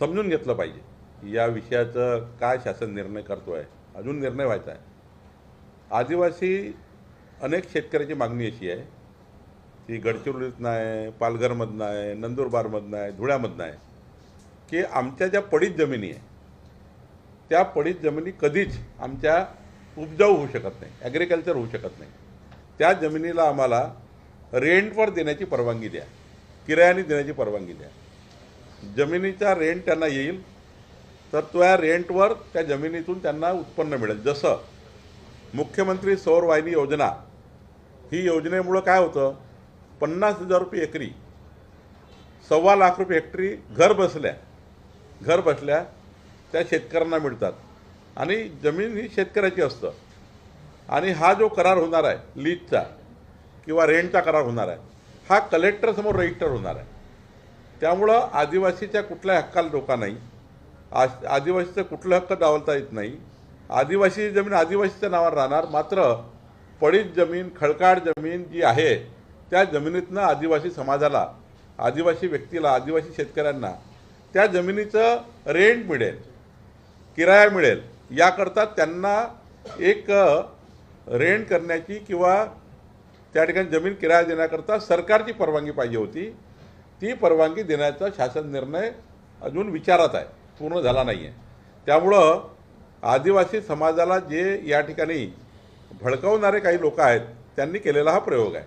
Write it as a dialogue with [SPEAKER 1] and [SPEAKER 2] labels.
[SPEAKER 1] समजून घेतलं पाहिजे या विषयाचं काय शासन निर्णय करतो आहे अजून निर्णय व्हायचा आहे. आदिवासी अनेक शेतकऱ्याची मागणी अशी आहे ती गडचिरोलीतनं आहे पालघरमधनं आहे नंदुरबारमधनं आहे धुळ्यामधनं आहे की आमच्या ज्या पडीत जमिनी आहे त्या पडीत जमिनी कधीच आमच्या उपजाऊ होऊ शकत नाही ॲग्रिकल्चर होऊ शकत नाही. त्या जमिनीला आम्हाला रेंटवर देण्याची परवानगी द्या किरायाने देण्याची परवानगी द्या. जमिनीचा रेंट त्यांना येईल तर त्या रेंटवर त्या जमिनीतून त्यांना उत्पन्न मिळेल. जसं मुख्यमंत्री सौर वाहिनी योजना ही योजनेमुळं काय होतं? पन्नास हजार रुपये एकरी सव्वा लाख रुपये हेक्टरी घर बसल्या घर बसल्या त्या शेतकऱ्यांना मिळतात. आणि जमीन ही शेतकऱ्याची असतं. आणि हा जो करार होणार आहे लीजचा किंवा रेंटचा करार होणार आहे हा कलेक्टरसमोर रजिस्टर होणार आहे. त्यामुळं आदिवासीच्या कुठल्याही हक्काला धोका नाही. आज आदिवासीचं कुठलं हक्क डावलता येत नाही. आदिवासी जमीन आदिवासीच्या नावावर राहणार. मात्र पडीत जमीन खडकाळ जमीन जी आहे त्या जमिनीतनं आदिवासी समाजाला आदिवासी व्यक्तीला आदिवासी शेतकऱ्यांना त्या जमिनीचं रेंट मिळेल किराया मिळेल. याकरता त्यांना एक रेंट करण्याची किंवा त्या ठिकाणी जमीन किराया देण्याकरता सरकारची परवानगी पाहिजे होती. ती परवानगी देण्याचा शासन निर्णय अजून विचारात आहे. पूर्ण झाला नाही आहे त्यामुळं आदिवासी समाजाला जे या ठिकाणी भडकवणारे काही लोक आहेत त्यांनी केलेला हा प्रयोग आहे.